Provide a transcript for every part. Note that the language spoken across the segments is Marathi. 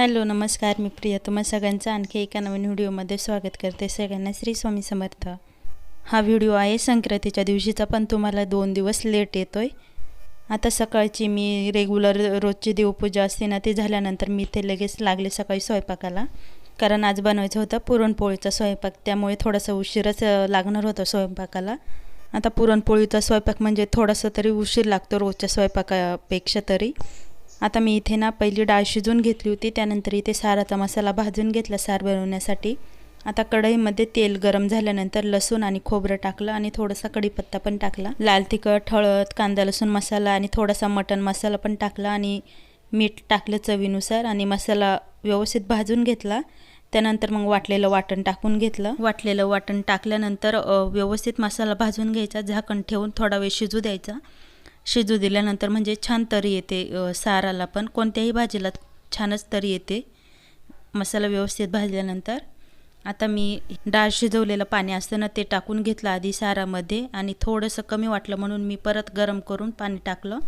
हॅलो नमस्कार मी प्रिया. तुम्हा सगळ्यांचं आणखी एका नवीन व्हिडिओमध्ये स्वागत करते. सगळ्यांना श्री स्वामी समर्थ. हा व्हिडिओ आहे संक्रांतीच्या दिवशीचा पण तुम्हाला दोन दिवस लेट येतो आहे आता सकाळची मी रेग्युलर रोजची देवपूजा असते ना ती झाल्यानंतर मी ते लगेच लागले सकाळी स्वयंपाकाला. कारण आज बनवायचं होतं पुरणपोळीचा स्वयंपाक त्यामुळे थोडासा उशीरच लागणार होता स्वयंपाकाला. आता पुरणपोळीचा स्वयंपाक म्हणजे थोडासा तरी उशीर लागतो रोजच्या स्वयंपाकापेक्षा तरी. आता मी इथे ना पहिली डाळ शिजून घेतली होती त्यानंतर इथे साराचा मसाला भाजून घेतला सार बनवण्यासाठी. आता कढईमध्ये तेल गरम झाल्यानंतर लसूण आणि खोबरं टाकलं आणि थोडासा कढीपत्ता पण टाकला. लाल तिखट हळद कांदा लसूण मसाला आणि थोडासा मटण मसाला पण टाकला आणि मीठ टाकलं चवीनुसार आणि मसाला व्यवस्थित भाजून घेतला. त्यानंतर मग वाटलेलं वाटण टाकून घेतलं. वाटलेलं वाटण टाकल्यानंतर व्यवस्थित मसाला भाजून घ्यायचा झाकण ठेवून थोडा वेळ शिजू द्यायचा. शिजू दिल्यानंतर म्हणजे छान तरी येते अ, साराला पण. कोणत्याही भाजीला छानच तरी येते. मसाला व्यवस्थित भाजल्यानंतर. आता मी डाळ शिजवलेलं पाणी असतं ना ते टाकून घेतलं आधी सारामध्ये आणि थोडंसं कमी वाटलं म्हणून मी परत गरम करून पाणी टाकलं.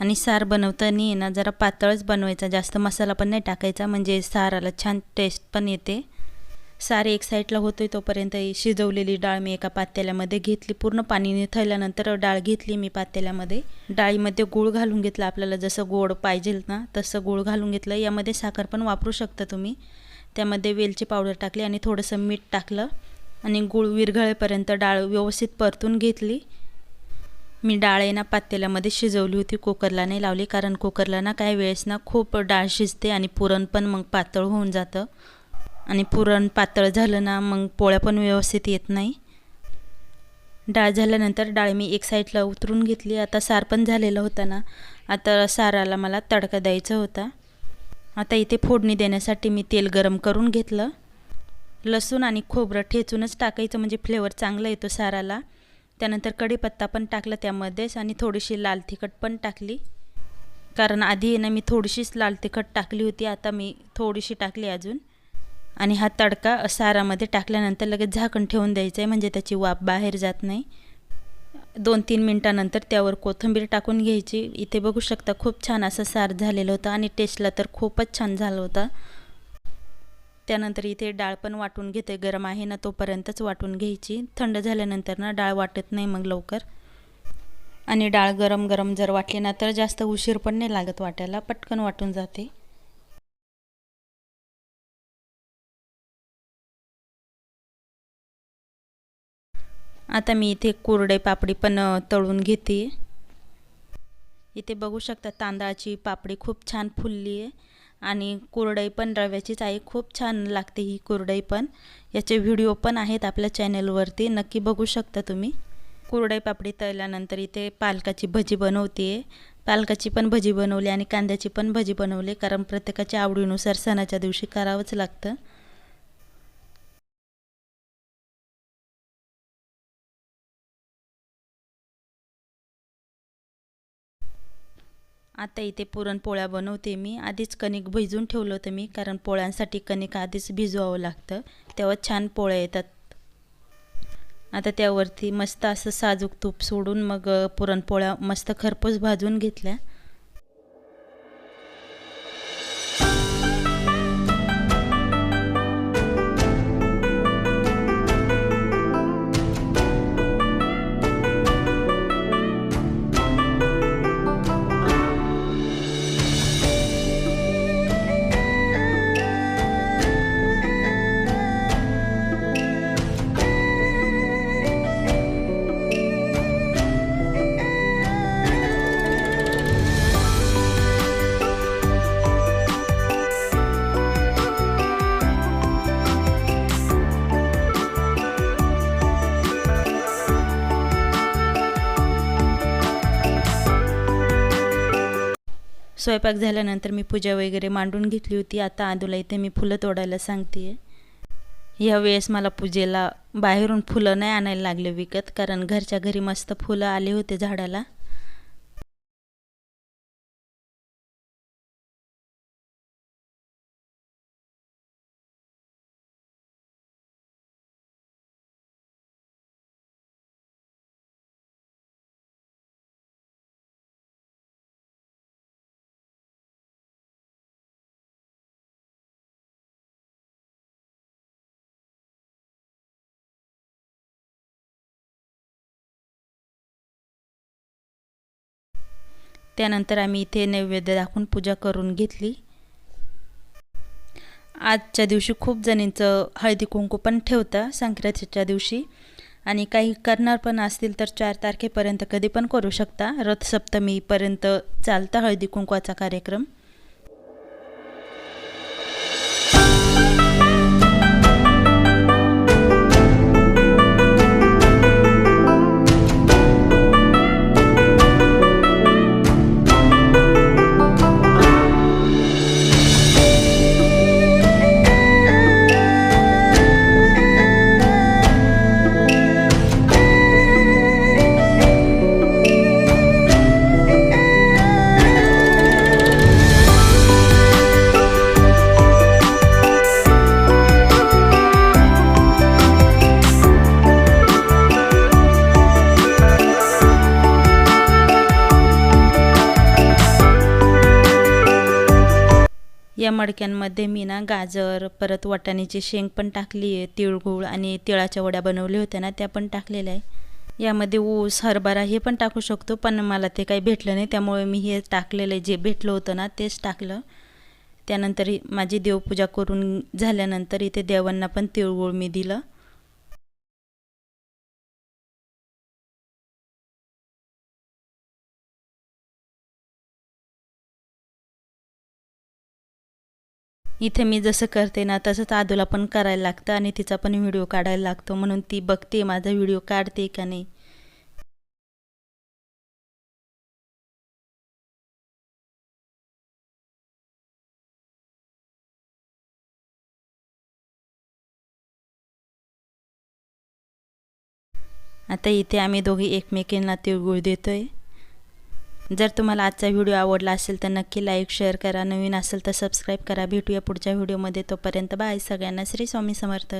आणि सार बनवताना ना जरा पातळच बनवायचा. जास्त मसाला पण नाही टाकायचा म्हणजे साराला छान टेस्ट पण येते. सारे एक साईडला होतोय तोपर्यंत ही शिजवलेली डाळ मी एका पातेल्यामध्ये घेतली. पूर्ण पाणी निथळल्यानंतर डाळ घेतली मी पातेल्यामध्ये डाळीमध्ये गूळ घालून घेतला आपल्याला जसं गोड पाहिजे ना तसं गूळ घालून घेतलं. यामध्ये साखर पण वापरू शकता तुम्ही. त्यामध्ये वेलची पावडर टाकली आणि थोडंसं मीठ टाकलं आणि गूळ विरघळेपर्यंत डाळ व्यवस्थित परतून घेतली. मी डाळ आहे ना पातेल्यामध्ये शिजवली होती कुकरला नाही लावली. कारण कुकरला ना काही वेळेस ना खूप डाळ शिजते आणि पुरण पण मग पातळ होऊन जातं. आणि पुरण पातळ झालं ना मग पोळ्या पण व्यवस्थित येत नाही. डाळ झाल्यानंतर डाळ मी एक साईडला उतरून घेतली. आता सार पण झालेला होता ना आता साराला मला तडका द्यायचा होता. आता इथे फोडणी देण्यासाठी मी तेल गरम करून घेतलं. लसूण आणि खोबरं ठेचूनच टाकायचं म्हणजे फ्लेवर चांगला येतो साराला. त्यानंतर कढीपत्ता पण टाकला त्यामध्येच आणि थोडीशी लाल तिखट पण टाकली. कारण आधी ना मी थोडीशीच लाल तिखट टाकली होती आता मी थोडीशी टाकली अजून. आणि हा तडका सारामध्ये टाकल्यानंतर लगेच झाकण ठेवून द्यायचं आहे म्हणजे त्याची वाफ बाहेर जात नाही. दोन तीन मिनटानंतर त्यावर कोथिंबीर टाकून घ्यायची. इथे बघू शकता खूप छान असं सार झालेलं होतं आणि टेस्टला तर खूपच छान झालं होतं. त्यानंतर इथे डाळ पण वाटून घेते गरम आहे ना तोपर्यंतच वाटून घ्यायची. थंड झाल्यानंतर ना डाळ वाटत नाही मग लवकर. आणि डाळ गरम गरम जर वाटली ना तर जास्त उशीर पण नाही लागत वाटायला पटकन वाटून जाते. आता मी इथे कोरडे पापडी पण तळून घेते. इथे बघू शकता तांदळाची पापडी खूप छान फुलली आहे आणि कुरडई पण रव्याचीच आहे. खूप छान लागते ही कुरडई पण. याचे व्हिडिओ पण आहेत आपल्या चॅनलवरती. नक्की बघू शकता तुम्ही. कुरडई पापडी तळल्यानंतर इथे पालकाची भजी बनवते. पालकाची पण भजी बनवली आणि कांद्याची पण भजी बनवली. कारण प्रत्येकाच्या आवडीनुसार सणाच्या दिवशी करावंच लागतं. आता इथे पुरणपोळ्या बनवते मी. आधीच कणिक भिजून ठेवलं होतं मी कारण पोळ्यांसाठी कणिक आधीच भिजवावं लागतं. तेव्हा छान पोळ्या येतात. आता त्यावरती मस्त असं साजूक तूप सोडून मग पुरणपोळ्या मस्त खरपूस भाजून घेतल्या. स्वयंपाक झाल्यानंतर मी पूजा वगैरे मांडून घेतली होती. आता आदूला इथे मी फुलं तोडायला सांगते ह्या वेळेस मला पूजेला बाहेरून फुलं नाही आणायला लागले विकत कारण घरच्या घरी मस्त फुलं आले होते झाडाला. त्यानंतर आम्ही इथे नैवेद्य दाखवून पूजा करून घेतली. आजच्या दिवशी खूप जणींचं हळदी कुंकू पण ठेवतं संक्रांतीच्या दिवशी. आणि काही करणार पण असतील तर चार तारखेपर्यंत कधी पण करू शकता. रथसप्तमीपर्यंत चालतं हळदी कुंकवाचा कार्यक्रम. मडक्यांमध्ये मी ना गाजर परत वाटाण्याची शेंग पण टाकली आहे तिळगुळ आणि तिळाच्या वड्या बनवल्या होत्या ना त्या पण टाकलेल्या आहे. यामध्ये ऊस हरभरा हे पण टाकू शकतो पण मला ते काही भेटलं नाही त्यामुळे मी हे टाकलेलं आहे जे भेटलं होतं ना तेच टाकलं. त्यानंतर माझी देवपूजा करून झाल्यानंतर इथे देवांना पण तिळगुळ मी दिलं. इथे मी जसं करते ना तसंच आदूला पण करायला लागतं आणि तिचा पण व्हिडिओ काढायला लागतो. म्हणून ती बघते माझा व्हिडिओ काढते का नाही. आता इथे आम्ही दोघी एकमेकींना तिळगुळ देतोय. जर तुम्हाला आजचा व्हिडिओ आवडला असेल तर नक्की लाईक शेअर करा. नवीन असेल तर सबस्क्राईब करा. भेटूया पुढच्या व्हिडिओमध्ये. तोपर्यंत बाय सगळ्यांना. श्री स्वामी समर्थ.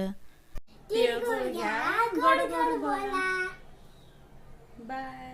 बाय